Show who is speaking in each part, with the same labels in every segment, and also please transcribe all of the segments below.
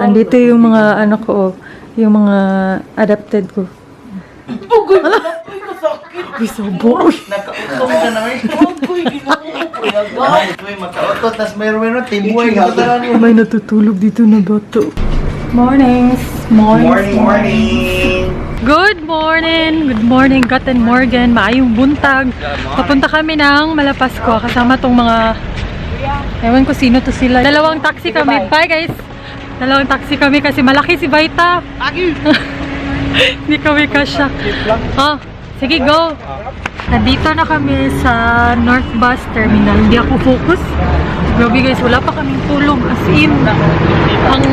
Speaker 1: Andito yung mga ano ko, oh, yung mga adapted ko.
Speaker 2: Ugoy, uy, kasakit.
Speaker 1: Uy, sobo. Uy.
Speaker 3: Nakautong ka naman.
Speaker 2: Ugoy,
Speaker 3: may makautot, tas mayroon tibuhay
Speaker 1: May natutulog dito na bato. Mornings. Mornings.
Speaker 3: Morning, morning!
Speaker 1: Good morning! Good morning, Guten Morgen. Maayong buntag. Papunta kami ng Malapasko kasama tong mga... Ewan ko sino to sila. Dalawang taxi kami. Bye guys! Dalawang taxi kami kasi malaki si Baita. Hindi kami kasya. Oh, sige, go! Nandito na kami sa North Bus Terminal. Hindi ako focus. Grabe guys, wala pa kaming tulog. As in, ang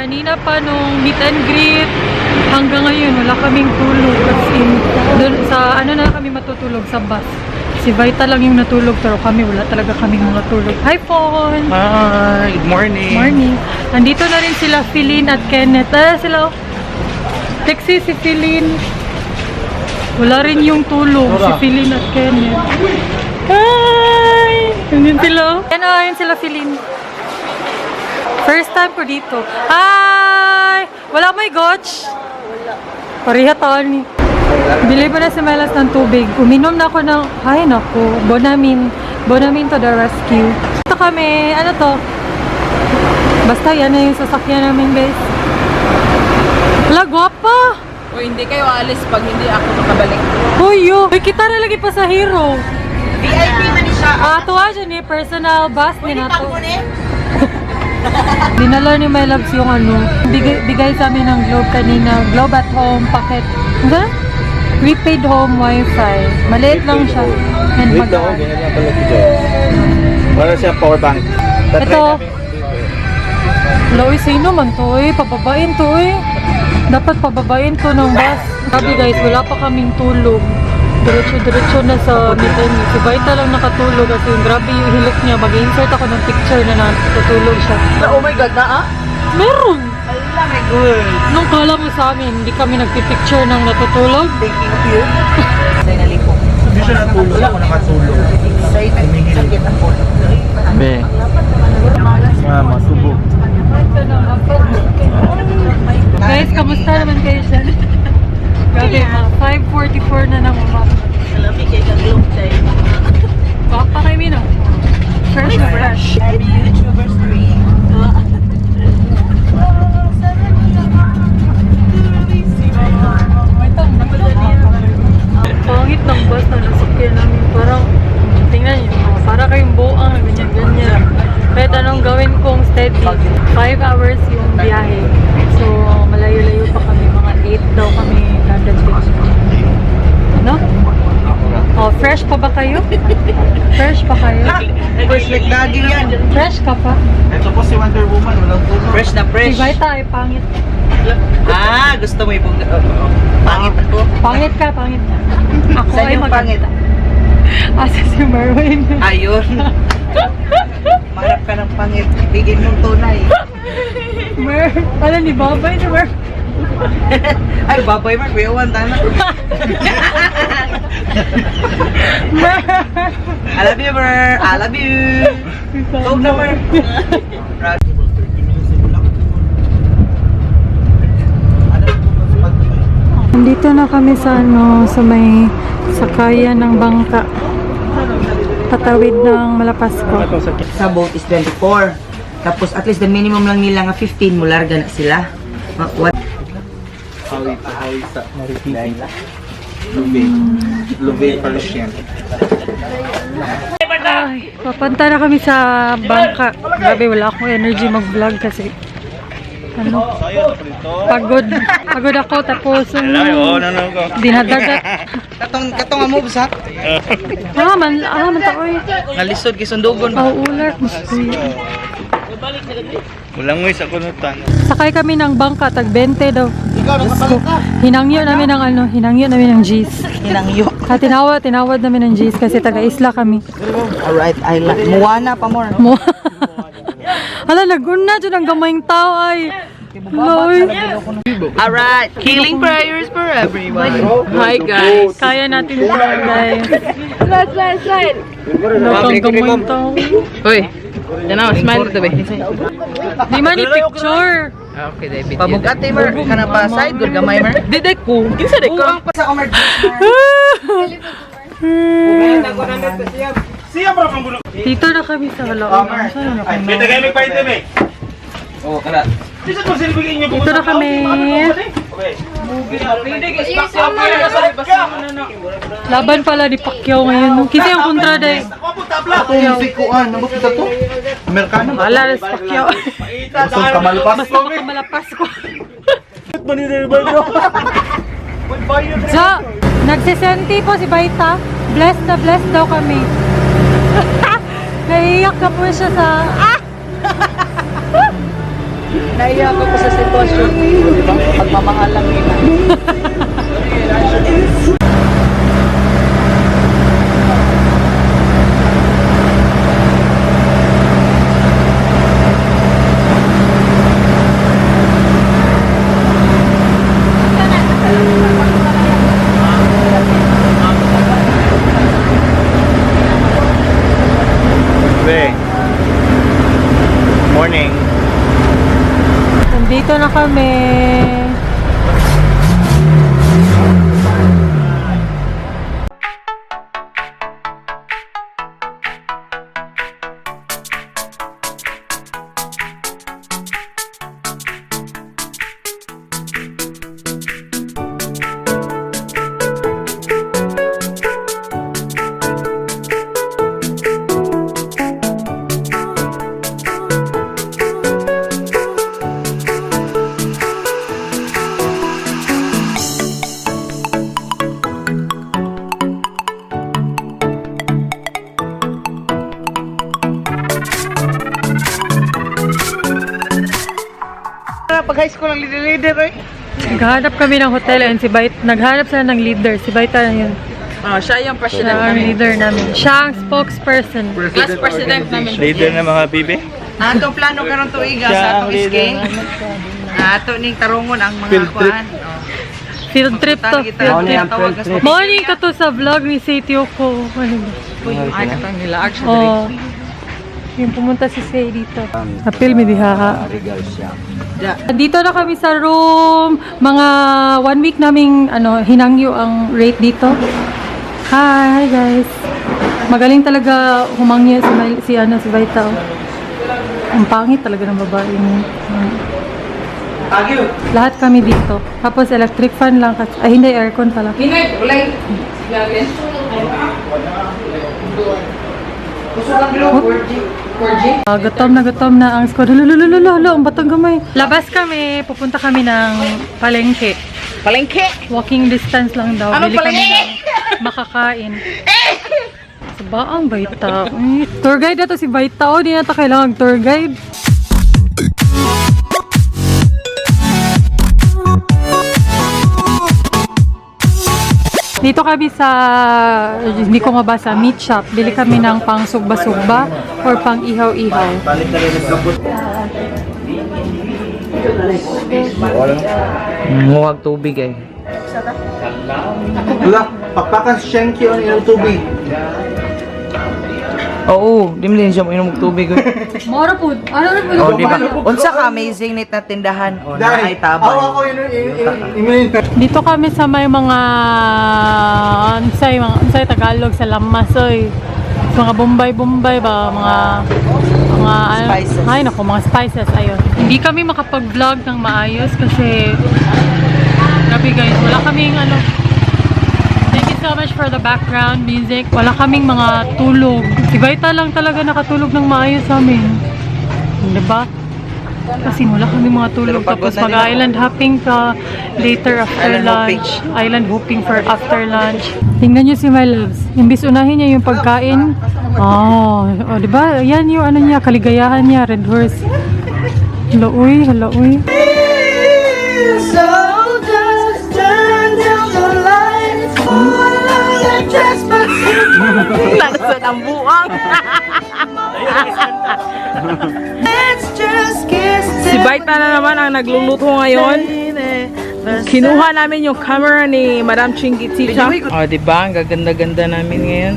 Speaker 1: kanina pa nung meet and greet hanggang ngayon wala kaming tulog as in dun sa ano na kami matutulog sa bus si Vita lang yung natulog pero kami wala talaga kaming mga tulog hi Fawn
Speaker 3: Hi, good morning!
Speaker 1: morning nandito na rin sila Philin at Kenneth ah sila oh. Texi si Philin wala rin yung tulog si Philin at Kenneth hi nandun sila oh. yan oh, yun sila Philin First time ko dito. Hi! Wala may gotch? Wala. Ni. Bili pa na si Melas ng tubig. Uminom na ako ng, ay naku, Bonamin. Bonamin to the rescue. Ito kami, ano to? Basta yan na yung sasakyan namin guys. Wala, gwapa!
Speaker 2: O hindi kayo alis pag hindi ako makabalik.
Speaker 1: Uy, yo! Uy, kita na lagi pa sa hero.
Speaker 2: VIP man siya.
Speaker 1: Ah, tuwa siya ni personal bus ni nato. Dinala ni My Loves yung ano, bigay, bigay sa amin ng Globe kanina. Globe at home packet. Ano? Prepaid home wifi. Maliit lang siya. And
Speaker 3: Wait lang, ganyan lang pala ito dyan. Para siya power bank.
Speaker 1: Ito. Loy, sino man to eh? Pababain to eh. Dapat pababain to ng bus. Sabi guys, wala pa kaming tulog. Diretso-diretso na sa meeting. Si Baita lang nakatulog kasi grabe yung hilok niya. Mag-insert ako ng picture na natutulog siya.
Speaker 2: Oh my God, na ah?
Speaker 1: Meron!
Speaker 2: My God.
Speaker 1: Nung kala mo sa amin, hindi kami nagpipicture ng natutulog.
Speaker 2: Thinking of you. Say nalipo.
Speaker 3: Hindi siya natulog ako nakatulog.
Speaker 2: Say sakit ako.
Speaker 3: Be. Mama, subo.
Speaker 1: Guys, kamusta naman kayo dyan? Grabe, mga 5.44 na ng umaga.
Speaker 2: Salapi kay kaglong chay.
Speaker 1: Baka kayo mino. Fresh na fresh.
Speaker 2: I'm YouTuber stream.
Speaker 1: Pangit ng bus na nasakyan namin. Parang, tingnan nyo, para kayong buang, ganyan-ganyan. Kahit anong gawin kong steady, 5 hours yung biyahe. So, malayo-layo pa kami. Mga 8 daw kami dadating. No? Oh, fresh pa ba kayo? Fresh pa kayo?
Speaker 2: Fresh like lagi yan.
Speaker 1: Fresh ka pa?
Speaker 3: Ito po si Wonder Woman, walang tulog.
Speaker 2: Fresh na
Speaker 1: Si
Speaker 2: fresh.
Speaker 1: Vita ay pangit.
Speaker 2: Ah, gusto mo ibang... Pangit ako.
Speaker 1: Pangit ka, pangit ka. Ako
Speaker 2: Saan
Speaker 1: ay
Speaker 2: yung pangit?
Speaker 1: Asa si Merwin.
Speaker 2: Ayun. Marap ka ng pangit. Bigyan mong tunay.
Speaker 1: Mer, ano ni Babay si Mer?
Speaker 2: Ay, babay Mark. Kuyawan, tana.
Speaker 1: Mer!
Speaker 2: I love you, Mer. I love you. Go na, Mer.
Speaker 1: Nandito na kami sa ano, sa may sakayan ng bangka. Patawid ng Malapasko.
Speaker 4: sa boat is 24. Tapos at least the minimum lang nila nga 15 mo larga na sila. What?
Speaker 3: Hawi sa hawi sa Marikina. Lube. Lube Persian.
Speaker 1: Ay, papunta na kami sa bangka. Grabe, wala akong energy mag-vlog kasi ano, pagod. Pagod ako tapos um, dinadagat.
Speaker 2: Katong, katong amo, sa?
Speaker 1: Ah, man, ah, man taoy.
Speaker 2: Nalisod, kisundugon.
Speaker 1: Oh, ular. Gusto
Speaker 3: Walang ngoy sa kunutan.
Speaker 1: Sakay kami ng bangka, tag 20 daw. Gusto. Hinangyo namin ng ano, hinangyo namin ng G's.
Speaker 2: Hinangyo.
Speaker 1: Ah, tinawad, tinawad namin ng G's kasi taga-isla kami.
Speaker 2: Alright, island. Muwana pa more.
Speaker 1: Mo. Hala, naguna dyan ang gamayng tao ay. Loy.
Speaker 2: Alright, healing prayers for everyone. Hi guys.
Speaker 1: Kaya natin ito, guys. Slide, slide, slide. Ano ang gamayng tao?
Speaker 2: Uy, yan na, smile to be.
Speaker 1: Di man ni picture.
Speaker 2: Okay, David. Pabugati mer kana pa side good gamay mer. Dide ko. Kinsa de ko?
Speaker 1: Dito na kami sa Halaon. Saan na kami? Dito na kami. Laban pala ni Pacquiao ngayon. Kasi yung kontra day.
Speaker 3: Itong bikuan, nabot kita to? Amerikano ba?
Speaker 1: Wala res Pacquiao.
Speaker 3: Gusto kamalpas
Speaker 1: Basta makamalapas ko. So, nagsisenti po si Baita. Blessed na blessed daw kami. Naiiyak na po siya sa... Ah!
Speaker 2: Naiya ako sa sitwasyon. Pagmamahal lang nila.
Speaker 1: kami. Naghanap kami ng hotel and si Bait, naghanap sila ng leader. Si Baita na yun.
Speaker 2: Ah, siya yung
Speaker 1: Siya
Speaker 2: president
Speaker 1: ang
Speaker 2: namin.
Speaker 1: leader namin. Siya ang spokesperson.
Speaker 2: Class president namin.
Speaker 3: Leader ng mga bibi.
Speaker 2: Ato plano karon tuiga
Speaker 3: Siya
Speaker 2: sa
Speaker 3: ang
Speaker 2: atong
Speaker 3: leader
Speaker 2: iske. Ato ning tarungon ang mga
Speaker 3: Field trip.
Speaker 2: kuan.
Speaker 1: Field trip to. Trip.
Speaker 2: Tawag
Speaker 1: Morning ka to sa vlog ni Seitio ko. Ano ba?
Speaker 2: Ay, katang nila action
Speaker 1: Oh. Yung pumunta si Say dito. Apil mi diha. Dito na kami sa room. Mga one week naming ano, hinangyo ang rate dito. Hi guys. Magaling talaga humangyo si, si, ano, si Vita. oh. Ang pangit talaga ng babae niya. Lahat kami dito. Tapos electric fan lang. Kasi, ay, hindi, aircon pala.
Speaker 2: Hinay, ulay.
Speaker 1: Ah, gutom na gutom na ang squad. Lulululululo, ang batang gamay. Labas kami, pupunta kami ng palengke.
Speaker 2: Palengke.
Speaker 1: Walking distance lang daw. Kami
Speaker 2: palengke?
Speaker 1: ng makakain. Sa baang Baita. Tour guide na to si Baita. O, di na to kailangan tour guide. Dito kami sa, hindi ko mabasa, meat shop. Bili kami ng pang sugba-sugba or pang ihaw-ihaw.
Speaker 2: Muwag tubig eh.
Speaker 3: Wala, pakpakan shanky on ilang tubig.
Speaker 2: Oo, di mo din siya mainom og tubig.
Speaker 1: Moro po. Ano na po?
Speaker 2: oh, di ba? Unsa ka amazing nit na tindahan. Oh, na ay tabay.
Speaker 3: ako, yun, yun.
Speaker 1: Dito kami sa may mga ansay, mga ansay Tagalog sa Lamasoy. Mga Bombay-Bombay ba, mga mga ano-
Speaker 2: Spices.
Speaker 1: Ay nako, mga spices ayun. Hindi kami makapag-vlog ng maayos kasi grabe guys, wala kaming ano so much for the background music. Wala kaming mga tulog. Si Vita lang talaga nakatulog ng maayos sa amin. Di ba? Kasi wala kami mga tulog. Tapos mag-island hopping ka later after
Speaker 2: Island hopping.
Speaker 1: lunch. Island hopping for after lunch. Tingnan nyo si My Loves. Imbis unahin niya yung pagkain. Oh, oh di ba? Yan yung ano niya, kaligayahan niya, Red Horse. Hala, uy, hala, uy.
Speaker 2: Nasaan ang buang? si Baita na naman ang nagluluto ngayon. Kinuha namin yung camera ni Madam Chingy Ticha. Oh, di ba? Ang gaganda-ganda namin ngayon.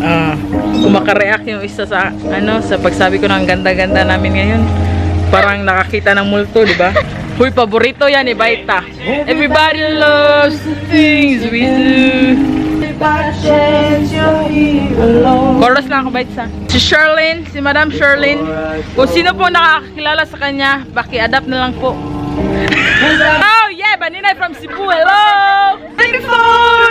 Speaker 2: Ah, kumakareact yung isa sa ano sa pagsabi ko ng ganda-ganda namin ngayon. Parang nakakita ng multo, di ba? Huy, paborito yan ni Baita. Everybody loves the things we do. Chorus lang ako bites ha. Si Sherlyn, si Madam Sherlyn. Kung sino po nakakakilala sa kanya, paki-adapt na lang po. oh yeah, Baninay from Cebu. Hello! 34!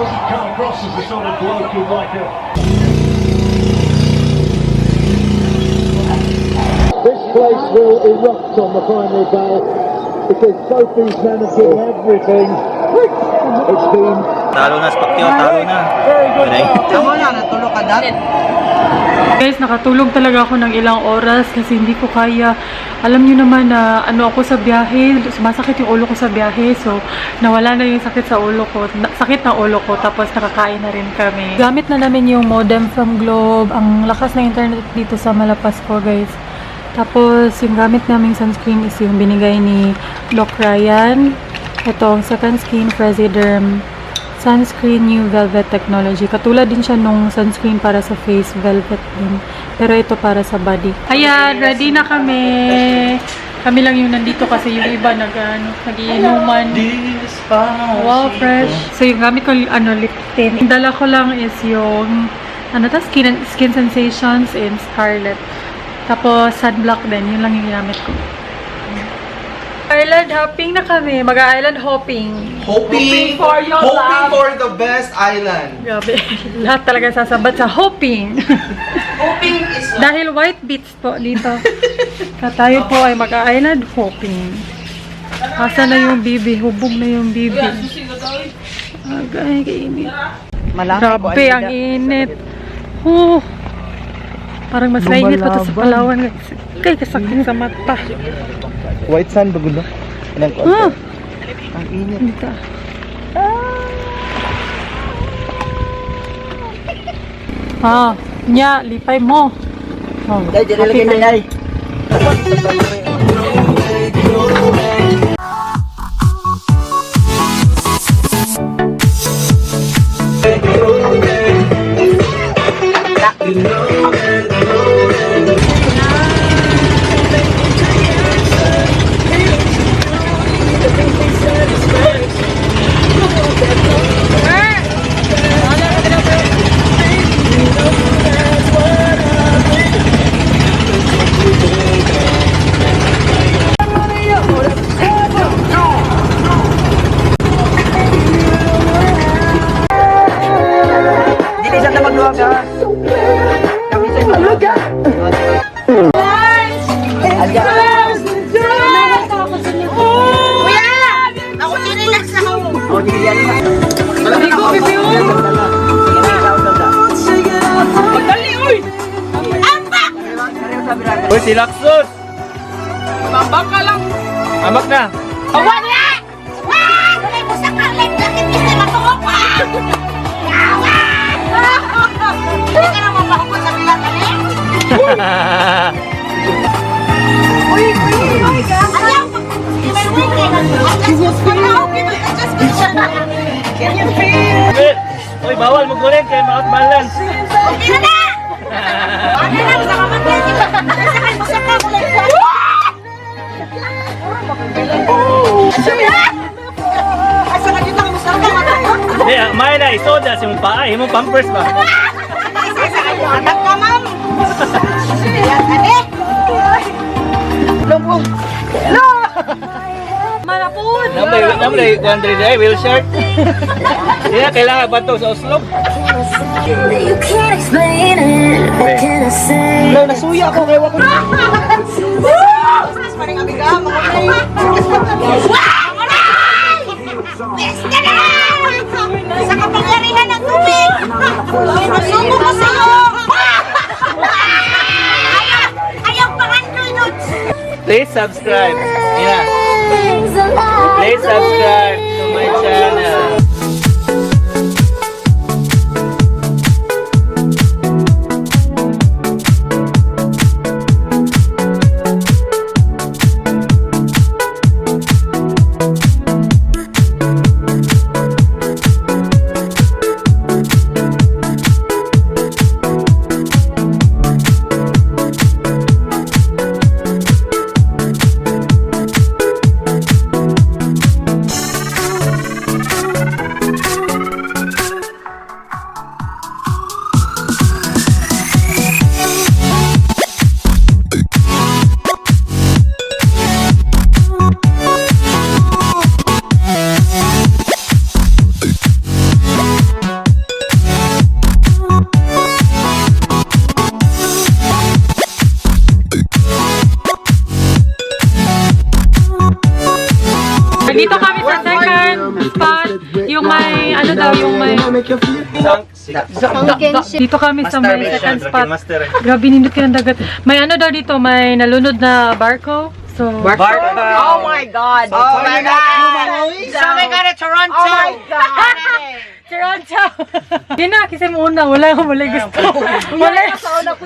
Speaker 5: Doesn't come across as the sort of bloke who like a This place will erupt on the final day because Sophie's managing everything. It's been
Speaker 3: Talo na, Spakyo, talo na.
Speaker 4: Tama na, natulog ka dati.
Speaker 1: Guys, nakatulog talaga ako ng ilang oras kasi hindi ko kaya. Alam niyo naman na ano ako sa biyahe, sumasakit yung ulo ko sa biyahe. So, nawala na yung sakit sa ulo ko. Na- sakit ng ulo ko, tapos nakakain na rin kami. Gamit na namin yung modem from Globe. Ang lakas ng internet dito sa Malapas ko, guys. Tapos, yung gamit naming sunscreen is yung binigay ni Doc Ryan. Ito, ang second skin, Presiderm sunscreen new velvet technology. Katulad din siya nung sunscreen para sa face, velvet din. Pero ito para sa body. Ayan, ready na kami. Kami lang yung nandito kasi yung iba nag, ano, nagiinuman. Wow, fresh. So yung gamit ko, ano, lip tint. Yung dala ko lang is yung, ano to, skin, skin sensations in Scarlet. Tapos sunblock din, yun lang yung ginamit ko. Island hopping na kami. Mag-island hopping.
Speaker 3: Hoping,
Speaker 2: for your
Speaker 3: hoping
Speaker 2: love.
Speaker 3: for the best island.
Speaker 1: Grabe. Lahat talaga sasabat sa hoping.
Speaker 4: Hoping is
Speaker 1: Dahil white beach po dito. Kaya tayo po ay mag-island hopping. Asa na yung bibi? Hubog na yung bibi. Agay, kainit.
Speaker 4: malaki
Speaker 1: Grabe, ang init. Oh. Parang mas mainit pa to sa Palawan. guys. Kay kasakit sa mata.
Speaker 3: White sand ba gulo? Anong
Speaker 1: Ah,
Speaker 4: Ang init.
Speaker 1: dito. Ah, nya, lipay mo. Oh,
Speaker 4: Dahil, dyan
Speaker 1: happy
Speaker 4: nalagyan na
Speaker 1: tayo. Hindi
Speaker 2: ka
Speaker 6: naman mahukot sa bilang kali? Uy, uy, uy! Ayaw! May weekend. Na. Can you feel?
Speaker 3: Uy, bawal mag-ulit kaya ma-balance.
Speaker 6: Okay na na! Ano na? Sa kamatyan. Sa mo sa ko. Asa ka dito mo sa kamatyan?
Speaker 3: Hindi, ah, may na, isoda si mong paa, himong pampers ba?
Speaker 6: Anak ka, ma'am! Yan, ate!
Speaker 1: Malapod!
Speaker 7: Namay, namay, Andre day, wheelchair. Yeah, kailangan ba to sa Oslo?
Speaker 8: You can't explain it. What can I say?
Speaker 7: No, nasuya
Speaker 6: ko! Ayaw!
Speaker 7: Please subscribe. Yeah. Please subscribe to my channel.
Speaker 1: Dito kami sa second spot. Yung may, ano daw, yung may... Dito kami sa may second spot. Grabe, nindot ka ng dagat. May ano daw dito, may nalunod na barko. So,
Speaker 4: Oh my God! Oh my God! Sabi ka na Toronto! Oh my God!
Speaker 1: Toronto! Di na, kasi muna. Wala akong mali gusto. Wala.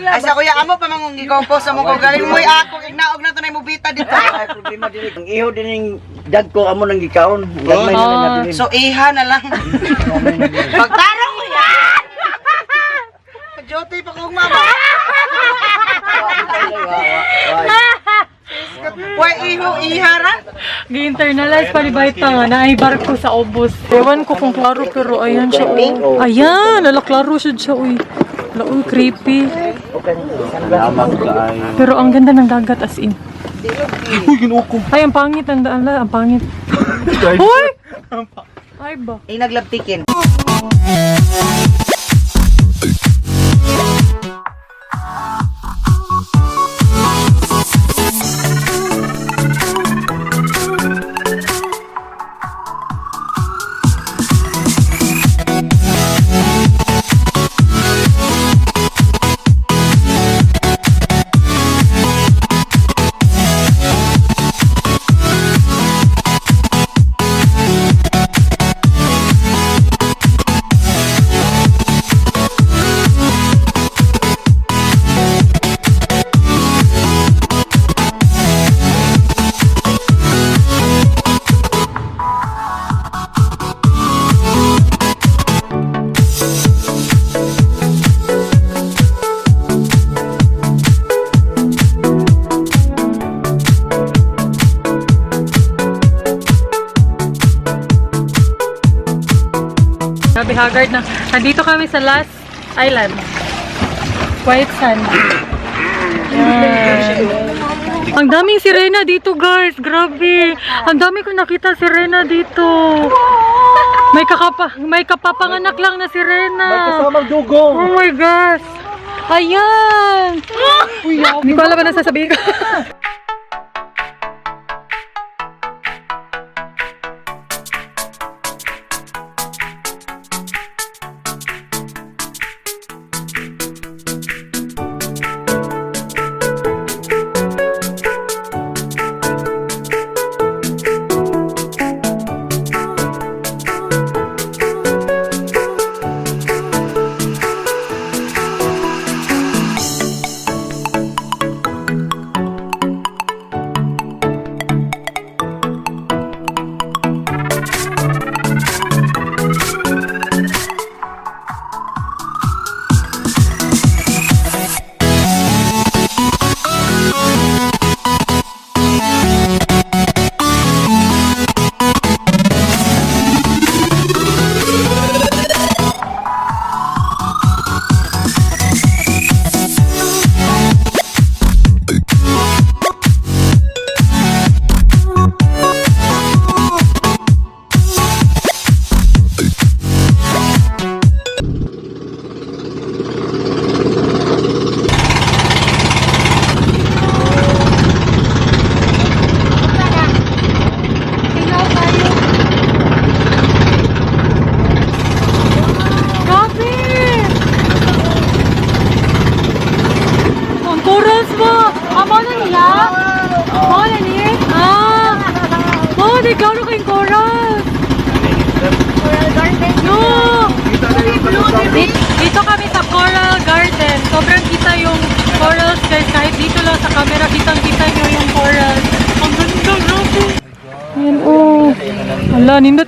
Speaker 4: Ay sa kuya amo pa mangong ikaw po sa mo ko galing mo ako ignaog na to na mubita dito.
Speaker 9: Ay, problema din. Ang iho din yung dag ko amo nang gikaon. Gagmay na lang nabilin.
Speaker 4: So iha na lang. Pagtarong mo yan! Joty pa kong mama. Why iho ihara?
Speaker 1: Gi-internalize pa ni Baita nga na ay barko sa obos. Ewan ko kung klaro pero ayan siya. Oh. Ayan, ala klaro siya siya. Uy, ala, uy, creepy. Pero ang ganda ng dagat as in. Uy, ginuko. Ay, ang pangit ang daan. Ang pangit. Uy! Ay ba?
Speaker 4: Ay naglabtikin.
Speaker 1: Grabe, haggard na. Nandito kami sa last island. Quiet Sand. Yan. Ang daming sirena dito, guys. Grabe. Ang dami ko nakita sirena dito. May kakapa, may kapapanganak lang na sirena. May kasamang dugong. Oh my gosh. Ayan. Hindi ko alam ano sasabihin ko.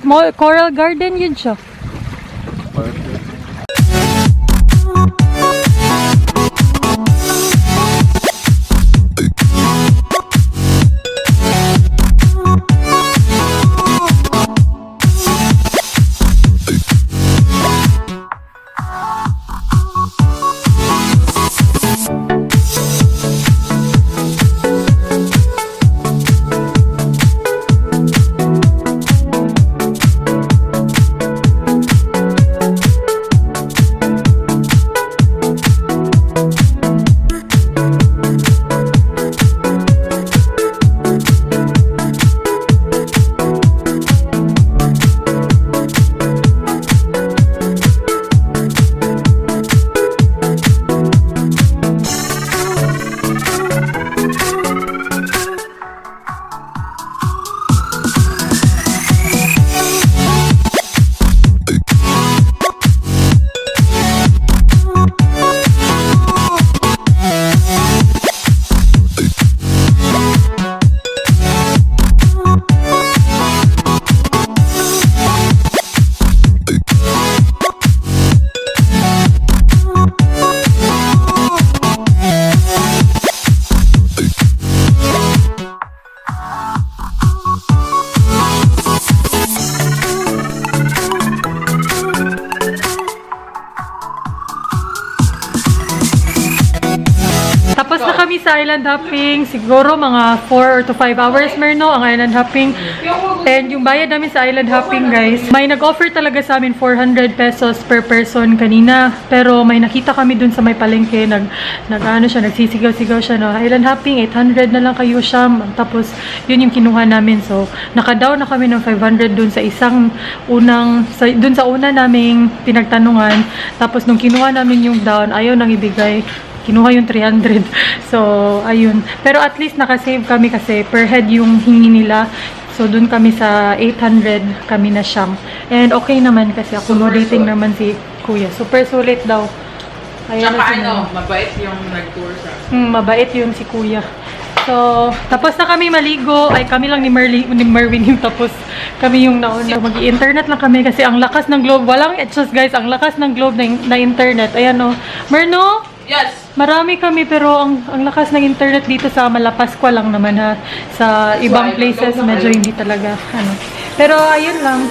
Speaker 1: mo. Coral Garden yun siya. Tapos na kami sa island hopping. Siguro mga 4 or to 5 hours merno ang island hopping. And yung bayad namin sa island hopping guys, may nag-offer talaga sa amin 400 pesos per person kanina. Pero may nakita kami dun sa may palengke. Nag, nag ano siya, nagsisigaw-sigaw siya. No? Island hopping, 800 na lang kayo siya. Tapos yun yung kinuha namin. So naka-down na kami ng 500 dun sa isang unang, sa, dun sa una naming pinagtanungan. Tapos nung kinuha namin yung down, ayaw nang ibigay kinuha yung 300. So, ayun. Pero at least nakasave kami kasi per head yung hingi nila. So, dun kami sa 800 kami na siyam. And okay naman kasi accommodating naman si kuya. Super sulit daw. Ayun
Speaker 2: Tsaka ano, mabait yung nag-tour sa
Speaker 1: Hmm, mabait yun si kuya. So, tapos na kami maligo. Ay, kami lang ni, Merly, ni Merwin yung tapos. Kami yung nauna. Mag-internet lang kami kasi ang lakas ng globe. Walang etchos guys. Ang lakas ng globe na, na internet. Ayan o. Merno,
Speaker 2: Yes!
Speaker 1: Marami kami pero ang, ang lakas ng internet dito sa Malapascua lang naman ha. Sa ibang places medyo hindi talaga. Ano. Pero ayun lang.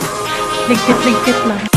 Speaker 1: Ligpit-ligpit lang.